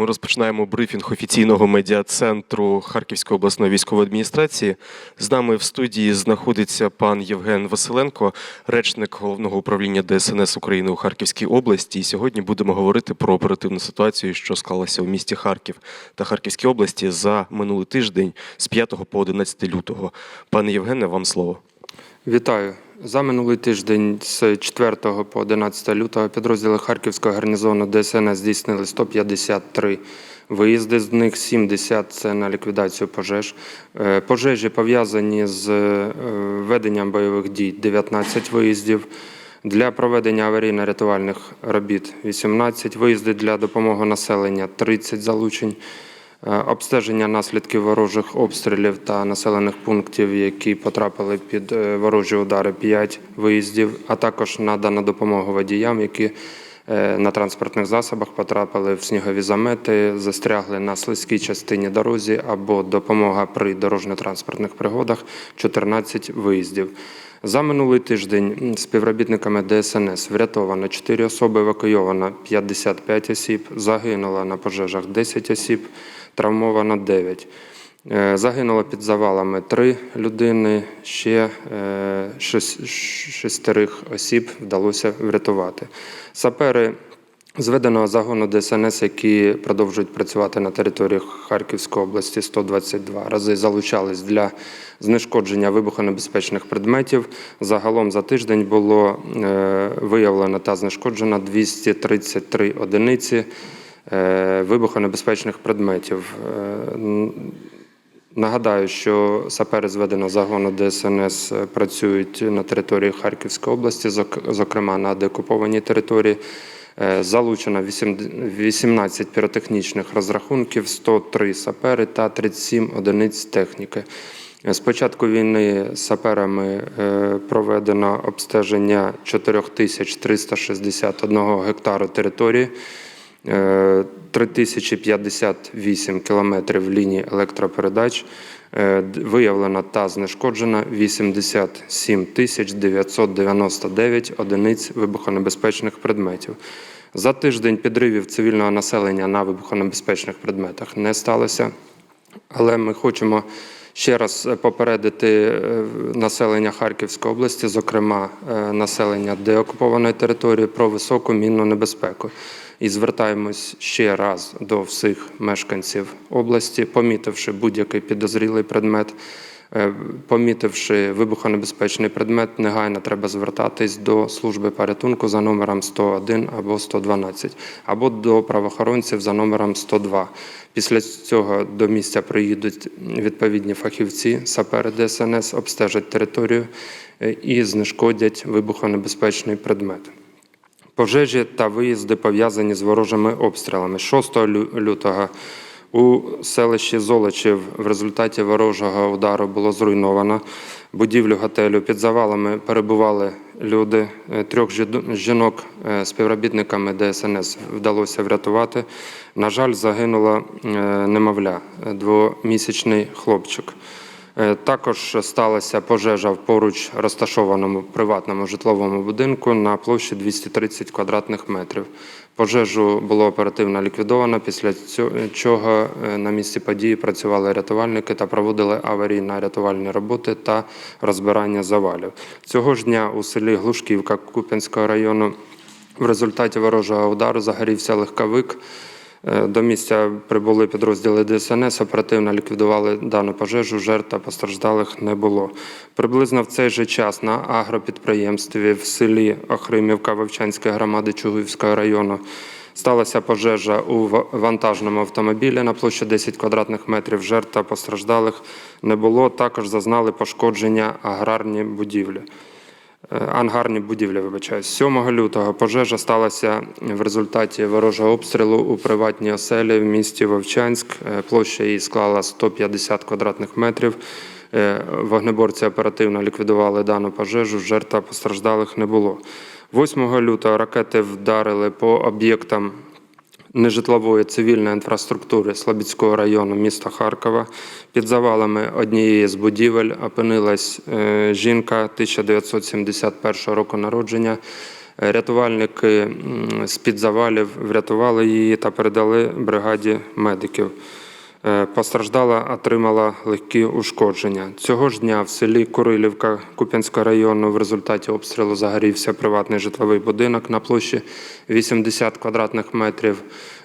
Ми розпочинаємо брифінг офіційного медіа-центру Харківської обласної військової адміністрації. З нами в студії знаходиться пан Євген Василенко, речник головного управління ДСНС України у Харківській області. І сьогодні будемо говорити про оперативну ситуацію, що склалася у місті Харків та Харківській області за минулий тиждень з 5 по 11 лютого. Пане Євгене, вам слово. Вітаю. За минулий тиждень з 4 по 11 лютого підрозділи Харківського гарнізону ДСНС здійснили 153 виїзди, з них 70 – це на ліквідацію пожеж. Е, Пожежі пов'язані з е, веденням бойових дій 19 виїздів. Для проведення аварійно-рятувальних робіт 18, виїзди для допомоги населення 30 залучень. Е, Обстеження наслідків ворожих обстрілів та населених пунктів, які потрапили під е, ворожі удари 5 виїздів, а також надана допомога водіям, які е, на транспортних засобах потрапили в снігові замети, застрягли на слизькій частині дорозі або допомога при дорожньо-транспортних пригодах 14 виїздів. За минулий тиждень співробітниками ДСНС врятовано 4 особи, евакуйовано 55 осіб, загинуло на пожежах 10 осіб, травмовано 9. Е, Загинуло під завалами 3 людини, ще е, шес- шестерих осіб вдалося врятувати. Сапери Зведеного загону ДСНС, які продовжують працювати на території Харківської області 122 рази залучались для знешкодження вибухонебезпечних предметів. Загалом за тиждень було е, виявлено та знешкоджено 233 одиниці вибухонебезпечних предметів. Е, Нагадаю, що сапери зведеного загону ДСНС працюють на території Харківської області, зокрема на деокупованій території. Е, Залучено вісім- 18 піротехнічних розрахунків, 103 сапери та 37 одиниць техніки. Е, З початку війни саперами е, проведено обстеження 4361 гектару території. Е, 3058 кілометрів лінії електропередач. Е, Виявлено та знешкоджено 87 тисяч 999 одиниць вибухонебезпечних предметів. За тиждень підривів цивільного населення на вибухонебезпечних предметах не сталося. Але ми хочемо ще раз е, попередити е, населення Харківської області, зокрема е, населення деокупованої території, про високу мінну небезпеку. І звертаємось ще раз до всіх мешканців області, помітивши будь-який підозрілий предмет. е, Помітивши вибухонебезпечний предмет, негайно треба звертатись до служби порятунку за номером 101 або 112, або до правоохоронців за номером 102. Після цього до місця приїдуть відповідні фахівці, сапери ДСНС, обстежать територію е, і знешкодять вибухонебезпечний предмет. Пожежі та виїзди пов'язані з ворожими обстрілами. 6 лютого у селищі Золочів в результаті ворожого удару було зруйновано будівлю готелю. Під завалами перебували люди. Е, Трьох жінок е, співробітниками ДСНС вдалося врятувати. На жаль, загинула е, немовля, двомісячний хлопчик. Е, Також сталася пожежа в поруч розташованому приватному житловому будинку на площі 230 квадратних метрів. Пожежу було оперативно ліквідовано, після чого е, на місці події працювали рятувальники та проводили аварійно-рятувальні роботи та розбирання завалів. Цього ж дня у селі Глушківка Куп'янського району в результаті ворожого удару загорівся легковик. Е, До місця прибули підрозділи ДСНС, оперативно ліквідували дану пожежу, жертв та постраждалих не було. Приблизно в цей же час на агропідприємстві в селі Охримівка Вовчанської громади Чугуївського району сталася пожежа у вантажному автомобілі на площі 10 квадратних метрів. Жертв та постраждалих не було. Також зазнали пошкодження аграрні будівлі. Е, ангарні будівлі, вибачаюсь. 7 лютого пожежа сталася в результаті ворожого обстрілу у приватній оселі в місті Вовчанськ. Е, Площа її склала 150 квадратних метрів. Е, Вогнеборці оперативно ліквідували дану пожежу, жертв постраждалих не було. 8 лютого ракети вдарили по об'єктам нежитлової цивільної інфраструктури Слобідського району міста Харкова. Під завалами однієї з будівель опинилась е, жінка 1971 року народження. Рятувальники з-під завалів врятували її та передали бригаді медиків. Е, Постраждала отримала легкі ушкодження. Цього ж дня в селі Курилівка Куп'янського району в результаті обстрілу загорівся приватний житловий будинок на площі 80 квадратних метрів.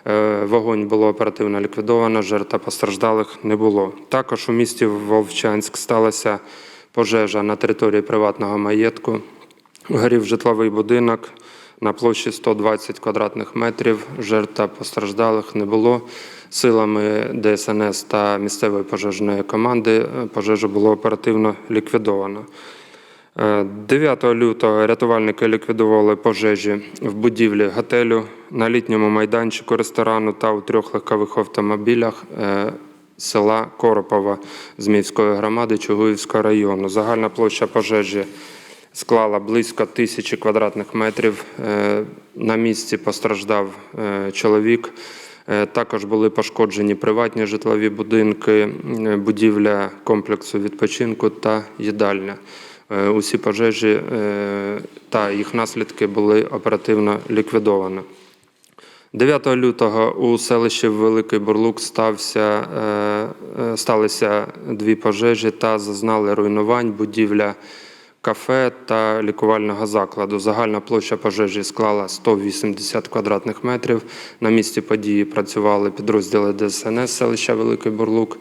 Е, Вогонь було оперативно ліквідовано, жертв постраждалих не було. Також у місті Вовчанськ сталася пожежа на території приватного маєтку. Горів житловий будинок на площі 120 квадратних метрів. Жертв постраждалих не було. Силами ДСНС та місцевої пожежної команди е, пожежу було оперативно ліквідовано. Е, 9 лютого рятувальники ліквідували пожежі в будівлі готелю на літньому майданчику ресторану та у трьох легкових автомобілях е, села Коропова Зміївської громади Чугуївського району. Загальна площа пожежі склала близько тисячі квадратних метрів. Е, На місці постраждав е, чоловік. Е, Також були пошкоджені приватні житлові будинки, будівля комплексу відпочинку та їдальня. Е, Усі пожежі е, та їх наслідки були оперативно ліквідовані. 9 лютого у селищі Великий Бурлук стався, сталися дві пожежі та зазнали руйнувань будівля кафе та лікувального закладу. Загальна площа пожежі склала 180 квадратних метрів. На місці події працювали підрозділи ДСНС селища Великий Бурлук.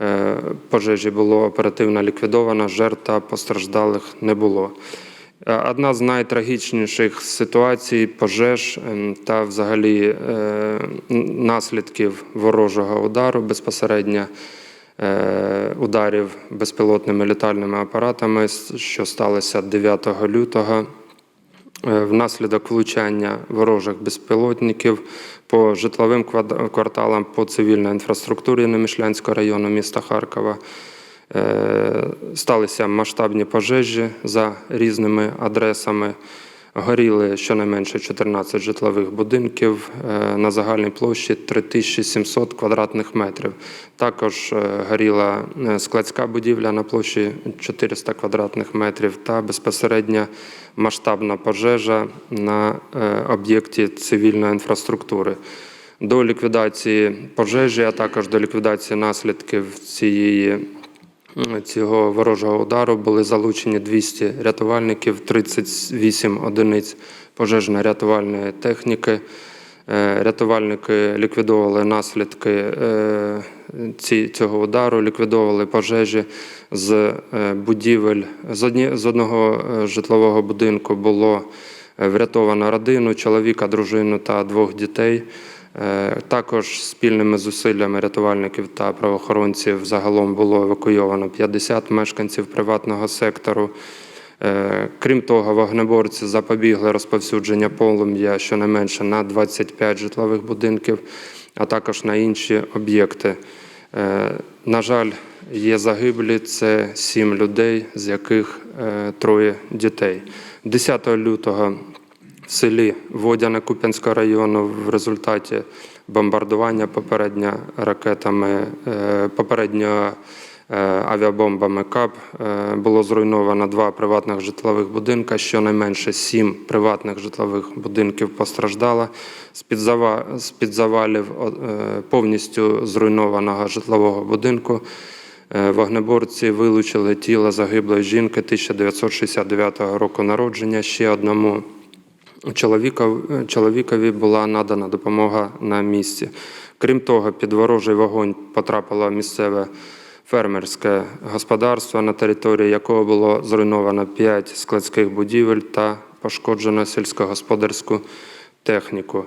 Е, Пожежі було оперативно ліквідовано, жертв та постраждалих не було. Е, Одна з найтрагічніших ситуацій пожеж ем, та взагалі е, наслідків ворожого удару безпосередньо е, ударів безпілотними літальними апаратами, що сталося 9 лютого. Е, Внаслідок влучання ворожих безпілотників по житловим кварталам по цивільній інфраструктурі Немишлянського району міста Харкова е, сталися масштабні пожежі за різними адресами. Горіли щонайменше 14 житлових будинків е, на загальній площі 3700 квадратних метрів. Також е, горіла е, складська будівля на площі 400 квадратних метрів та безпосередня масштабна пожежа на об'єкті цивільної інфраструктури. До ліквідації пожежі, а також до ліквідації наслідків цієї цього ворожого удару були залучені 200 рятувальників, 38 одиниць пожежно-рятувальної техніки. Е, Рятувальники ліквідовували наслідки е, ці- цього удару, ліквідовували пожежі з е, будівель. З, одні, з одного житлового будинку було врятовано родину, чоловіка, дружину та двох дітей. Е, Також спільними зусиллями рятувальників та правоохоронців загалом було евакуйовано 50 мешканців приватного сектору. Е, Крім того, вогнеборці запобігли розповсюдження полум'я щонайменше на 25 житлових будинків, а також на інші об'єкти. Е, На жаль, є загиблі це сім людей, з яких троє дітей. 10 лютого селі Водяне Куп'янського району в результаті бомбардування попередньо ракетами, е, попередньо е, авіабомбами КАП е, було зруйновано два приватних житлових будинка. Щонайменше сім приватних житлових будинків постраждало. Зава- з-під завалів е, повністю зруйнованого житлового будинку Е, Вогнеборці вилучили тіло загиблої жінки 1969 року народження. Ще одному чоловікові була надана допомога на місці. Крім того, під ворожий вогонь потрапило місцеве фермерське господарство, на території якого було зруйновано 5 складських будівель та пошкоджено сільськогосподарську техніку.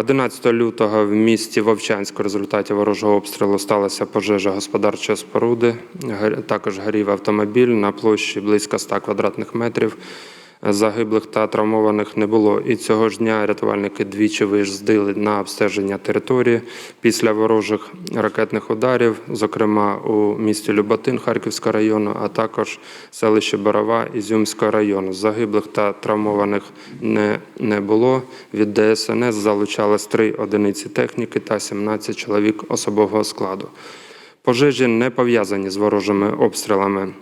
11 лютого в місті Вовчанськ у результаті ворожого обстрілу сталася пожежа господарчої споруди. Також горів автомобіль на площі близько 100 квадратних метрів. Загиблих та травмованих не було. І цього ж дня рятувальники двічі виїздили на обстеження території після ворожих ракетних ударів, зокрема у місті Люботин Харківського району, а також селище Борова Ізюмського району. Загиблих та травмованих не, не було. Від ДСНС залучалось три одиниці техніки та 17 чоловік особового складу. Пожежі не пов'язані з ворожими обстрілами.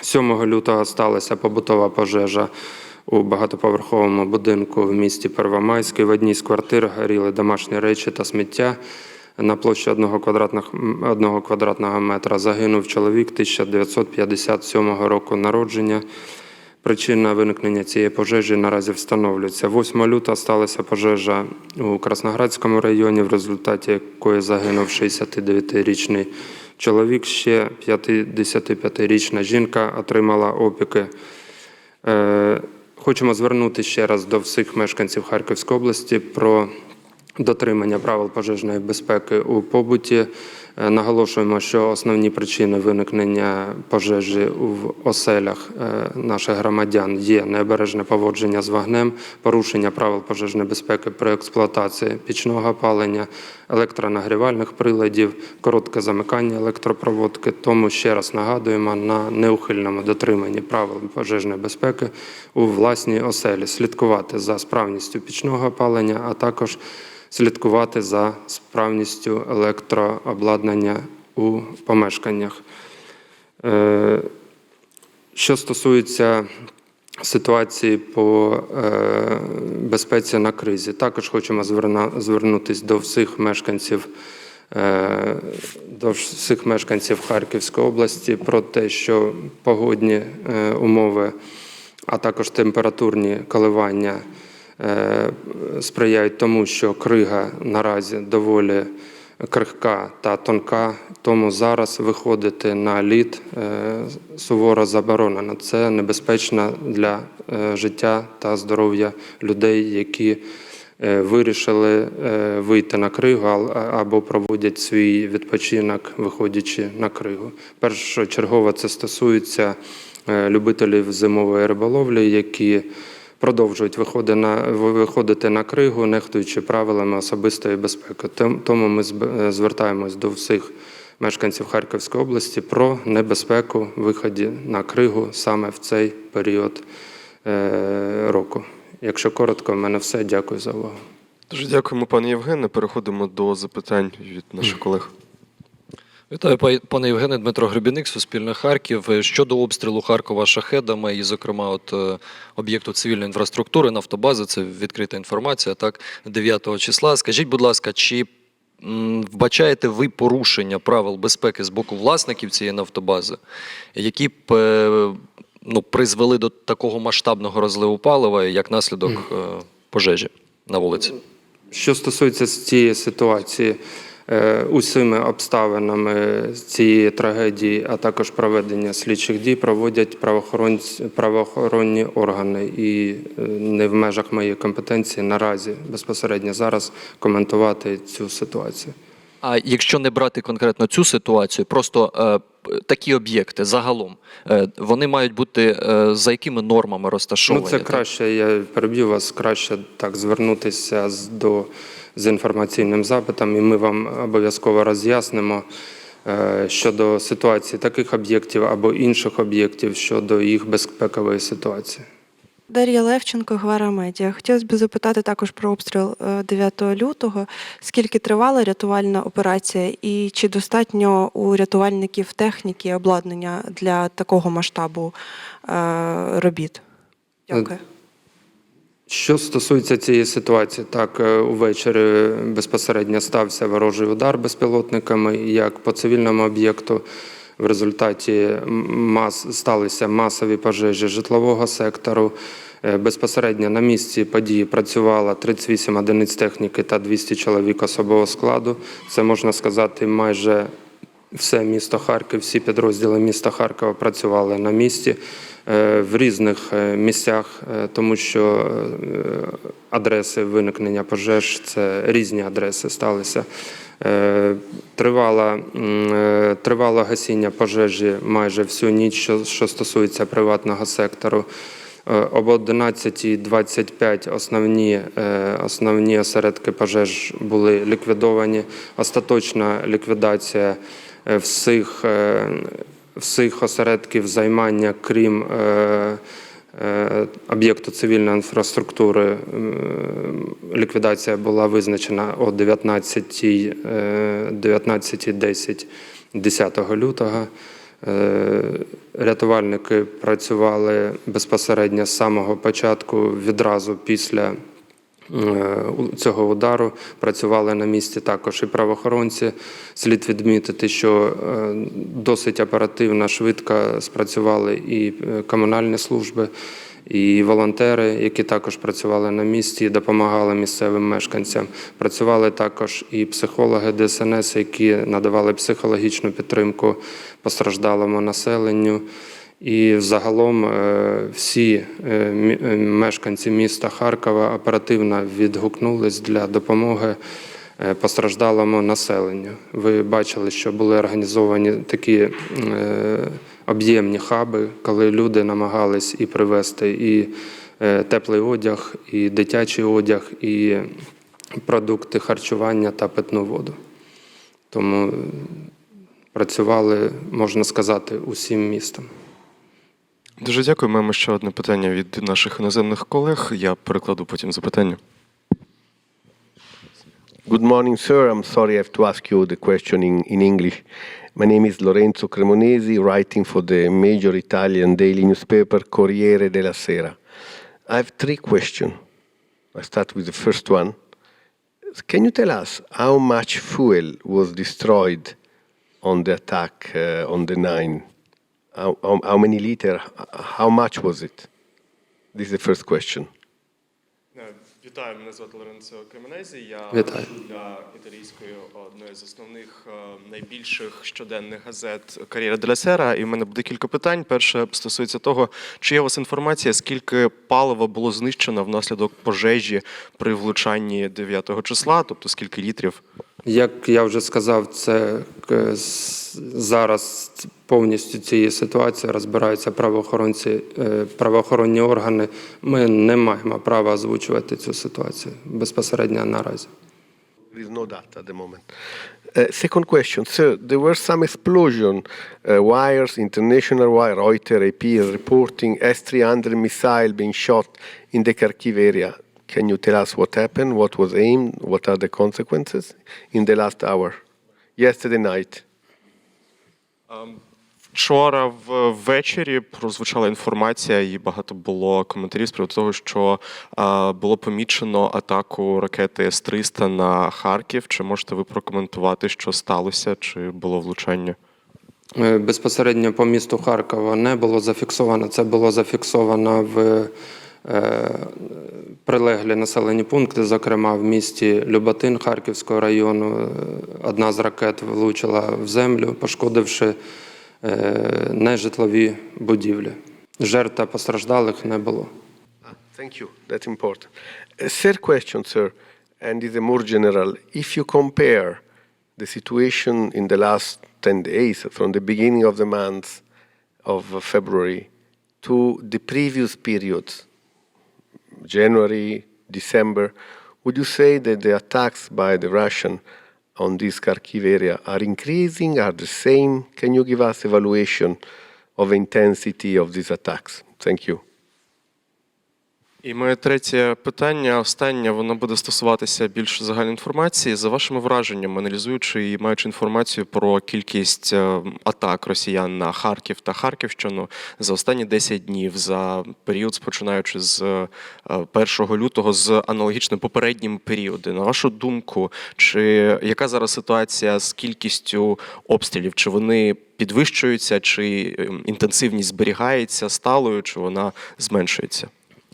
7 лютого сталася побутова пожежа у багатоповерховому будинку в місті Первомайський. В одній з квартир горіли домашні речі та сміття. На площі одного квадратних, одного квадратного метра загинув чоловік 1957 року народження. Причина виникнення цієї пожежі наразі встановлюється. 8 лютого сталася пожежа у Красноградському районі, в результаті якої загинув 69-річний чоловік. Ще 55-річна жінка отримала опіки. Е, Хочемо звернути ще раз до всіх мешканців Харківської області про дотримання правил пожежної безпеки у побуті. Е, Наголошуємо, що основні причини виникнення пожежі в оселях е, наших громадян є необережне поводження з вогнем, порушення правил пожежної безпеки при експлуатації пічного опалення, електронагрівальних приладів, коротке замикання електропроводки. Тому ще раз нагадуємо на неухильному дотриманні правил пожежної безпеки у власній оселі, слідкувати за справністю пічного опалення, а також слідкувати за справністю електрообладнання у помешканнях. Е, Що стосується ситуації по е, безпеці на кризі, також хочемо звернутися до всіх мешканців. е, До всіх мешканців Харківської області про те, що погодні умови, а також температурні коливання сприяють тому, що крига наразі доволі крихка та тонка, тому зараз виходити на лід е, суворо заборонено. Це небезпечно для е, життя та здоров'я людей, які е, вирішили е, вийти на кригу або проводять свій відпочинок, виходячи на кригу. Першочергово це стосується е, любителів зимової риболовлі, які продовжують виходити на кригу, нехтуючи правилами особистої безпеки. Тому ми е, звертаємось до всіх мешканців Харківської області про небезпеку виході на кригу саме в цей період е, року. Якщо коротко, в мене все. Дякую за увагу. Дуже дякуємо, пане Євгене. Переходимо до запитань від наших колег. Вітаю, па- пане Євгене, Дмитро Гребіник, Суспільне Харків. Щодо обстрілу Харкова шахедами, і, зокрема, от е, об'єкту цивільної інфраструктури, нафтобази, це відкрита інформація, так, 9 числа. Скажіть, будь ласка, чи вбачаєте ви порушення правил безпеки з боку власників цієї нафтобази, які б е, ну, призвели до такого масштабного розливу палива як наслідок е, пожежі на вулиці? Що стосується цієї ситуації, усіми обставинами цієї трагедії, а також проведення слідчих дій, проводять правоохоронні органи, і е, не в межах моєї компетенції наразі безпосередньо зараз коментувати цю ситуацію. А якщо не брати конкретно цю ситуацію, просто е, такі об'єкти загалом, е, вони мають бути е, за якими нормами розташовані? Ну, це так? краще, я переб'ю вас, краще так звернутися до, з інформаційним запитом, і ми вам обов'язково роз'яснимо е, щодо ситуації таких об'єктів або інших об'єктів щодо їх безпекової ситуації. Дар'я Левченко, Гвара Медіа. Хотілося б запитати також про обстріл е, 9 лютого. Скільки тривала рятувальна операція, і чи достатньо у рятувальників техніки і обладнання для такого масштабу е, робіт? Дякую. Що стосується цієї ситуації, так е, увечері безпосередньо стався ворожий удар безпілотниками, як по цивільному об'єкту. В результаті мас сталися масові пожежі житлового сектору. Е, Безпосередньо на місці події працювало 38 одиниць техніки та 200 чоловік особового складу. Це можна сказати майже все місто Харків, всі підрозділи міста Харкова працювали на місці е, в різних е, місцях, е, тому що адреси виникнення пожеж це різні адреси сталися. Тривало, тривало гасіння пожежі майже всю ніч, що, що стосується приватного сектору. Об 11.25 основні, основні осередки пожеж були ліквідовані. Остаточна ліквідація всіх, е, всіх осередків займання, крім е, е, об'єкту цивільної інфраструктури, ліквідація була визначена о 19.10 19.10 10 лютого. Е, Рятувальники працювали безпосередньо з самого початку, відразу після е, цього удару. Працювали на місці також і правоохоронці. Слід відмітити, що е, досить оперативно, швидко спрацювали і е, комунальні служби, і волонтери, які також працювали на місці і допомагали місцевим мешканцям. Працювали також і психологи ДСНС, які надавали психологічну підтримку постраждалому населенню. І взагалом е, всі е, е, мешканці міста Харкова оперативно відгукнулись для допомоги постраждалому населенню. Ви бачили, що були організовані такі об'ємні хаби, коли люди намагались і привезти і теплий одяг, і дитячий одяг, і продукти харчування та питну воду. Тому працювали, можна сказати, усім містом. Дуже дякую. Маємо ще одне питання від наших іноземних колег. Я перекладу потім запитання. Good morning, sir. I'm sorry I have to ask you the question in, in English. My name is Lorenzo Cremonesi, writing for the major Italian daily newspaper Corriere della Sera. I have three questions. I start with the first one. Can you tell us how much fuel was destroyed on the attack uh, on the 9? How, how, how many liter? How much was it? This is the first question. Вітаю, мене звати Лоренцо Кременезі. Я Вітаю. для італійської одної з основних е, найбільших щоденних газет Кар'єра деля Сера. І в мене буде кілька питань. Перше стосується того, чи є у вас інформація, скільки палива було знищено внаслідок пожежі при влучанні 9 числа, тобто скільки літрів? Як я вже сказав, це е, с- зараз повністю цією ситуацією розбираються правоохоронці, е, правоохоронні органи. Ми не маємо права озвучувати цю ситуацію безпосередньо наразі. Uh, second question, sir. There were some explosion uh, wires, international wire, Reuters, AP is reporting S-300 missile being shot in the Kharkiv area. Can you tell us what happened? What was aimed? What are the consequences in the last hour? Yesterday night. Вчора ввечері прозвучала інформація, і багато було коментарів з приводу того, що е, було помічено атаку ракети С-300 на Харків. Чи можете ви прокоментувати, що сталося, чи було влучання? Е, Безпосередньо по місту Харкова не було зафіксовано. Це було зафіксовано в е, прилеглі населені пункти, зокрема в місті Люботин Харківського району. Е, Одна з ракет влучила в землю, пошкодивши е, нежитлові будівлі. Жертв та постраждалих не було. Ah, thank you. If you compare the situation in the last 10 days, from the beginning of the month of uh, February to the previous periods, January, December, would you say that the attacks by the Russian on this Kharkiv area are increasing, are the same? Can you give us evaluation of intensity of these attacks? Thank you. І моє третє питання, останнє, воно буде стосуватися більш загальної інформації. За вашими враженнями, аналізуючи і маючи інформацію про кількість е, атак росіян на Харків та Харківщину за останні 10 днів, за період, починаючи з е, 1 лютого, з аналогічним попереднім періодом, на вашу думку, чи яка зараз ситуація з кількістю обстрілів? Чи вони підвищуються, чи е, інтенсивність зберігається сталою, чи вона зменшується?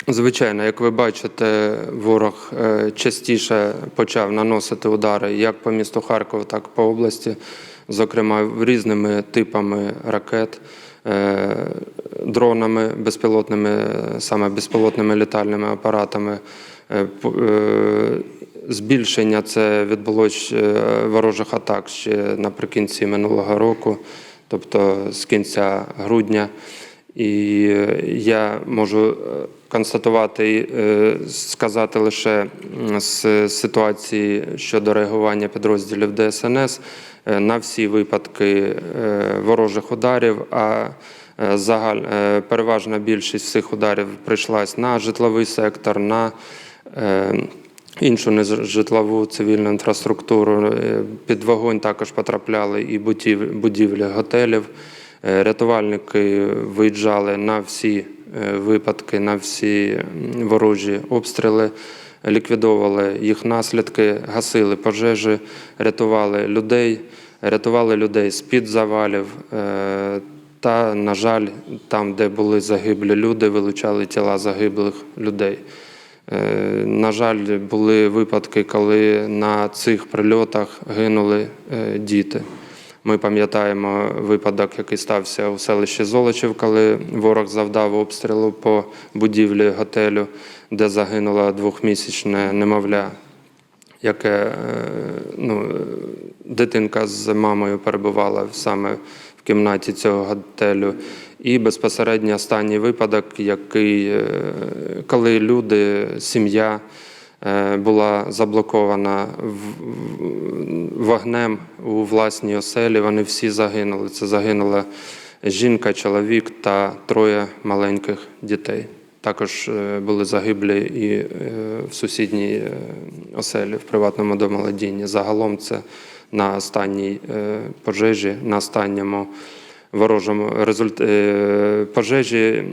Звичайно, як ви бачите, ворог е, частіше почав наносити удари як по місту Харкова, так і по області, зокрема різними типами ракет, е, дронами, безпілотними, саме безпілотними літальними апаратами. Е, Збільшення це відбулось е, ворожих атак ще наприкінці минулого року, тобто з кінця грудня. І я можу констатувати, і, е, сказати лише з ситуації щодо реагування підрозділів ДСНС е, на всі випадки е, ворожих ударів. А загаль, переважна більшість цих ударів прийшлась на житловий сектор, на іншу нежитлову цивільну інфраструктуру. Під вогонь також потрапляли і будівлі готелів. Рятувальники виїжджали на всі випадки, на всі ворожі обстріли, ліквідовували їх наслідки, гасили пожежі, рятували людей, рятували людей з-під завалів. е, Та, на жаль, там, де були загиблі люди, вилучали тіла загиблих людей. Е, На жаль, були випадки, коли на цих прильотах гинули е, діти. Ми пам'ятаємо випадок, який стався у селищі Золочів, коли ворог завдав обстрілу по будівлі готелю, де загинула двохмісячне немовля, яке е, ну, дитинка з мамою перебувала саме в кімнаті цього готелю. І безпосередньо останній випадок, який, е, коли люди, сім'я була заблокована вогнем у власній оселі, вони всі загинули. Це загинула жінка, чоловік та троє маленьких дітей. Також е, були загиблі і е, в сусідній е, оселі в приватному домовладінні. Загалом це на останній е, пожежі, на останньому ворожому е, пожежі,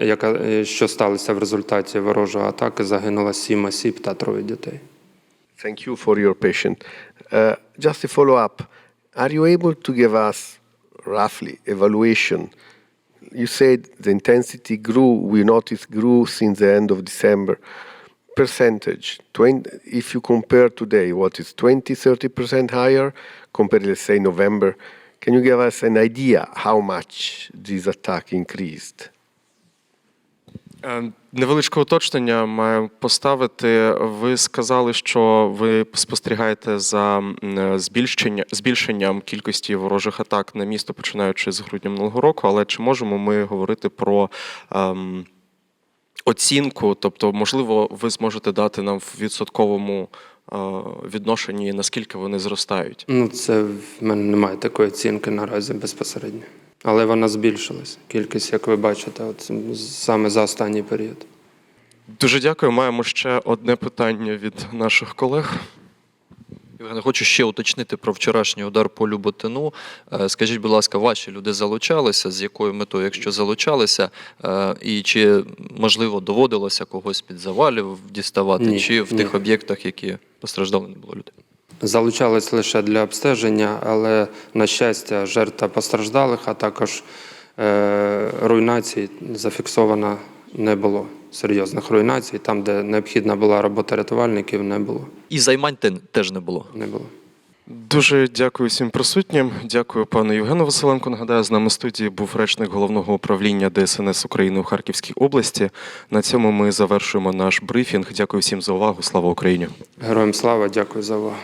яка, е, що сталося в результаті ворожої атаки, загинуло сім осіб та троє дітей. Thank you for your patience. Uh, just a follow up. Are you able to give us roughly evaluation? You said the intensity grew, we noticed grew since the end of December. Percentage, 20, if you compare today, what is 20, 30% higher compared, let's say, November? Can you give us an idea how much this attack increased? Е, Невеличке уточнення маю поставити. Ви сказали, що ви спостерігаєте за е, збільшення, збільшенням кількості ворожих атак на місто, починаючи з грудня минулого року. Але чи можемо ми говорити про ем, оцінку? Тобто, можливо, ви зможете дати нам в відсотковому відношенні, наскільки вони зростають? Ну, це в мене немає такої оцінки наразі безпосередньо. Але вона збільшилась. Кількість, як ви бачите, от саме за останній період. Дуже дякую. Маємо ще одне питання від наших колег. Євгене, хочу ще уточнити про вчорашній удар по Люботину. Е, Скажіть, будь ласка, ваші люди залучалися? З якою метою, якщо залучалися, Е, і чи можливо доводилося когось під завалів діставати, Ні, чи в ні. тих об'єктах, які постраждали, не було людей? Залучались лише для обстеження, але, на щастя, жертв та постраждалих, а також е, руйнацій зафіксовано не було. Серйозних руйнацій, там, де необхідна була робота рятувальників, не було. І займань теж не було. Не було. Дуже дякую всім присутнім. Дякую пану Євгену Василенку. Нагадаю, з нами в студії був речник головного управління ДСНС України у Харківській області. На цьому ми завершуємо наш брифінг. Дякую всім за увагу. Слава Україні! Героям слава, дякую за увагу.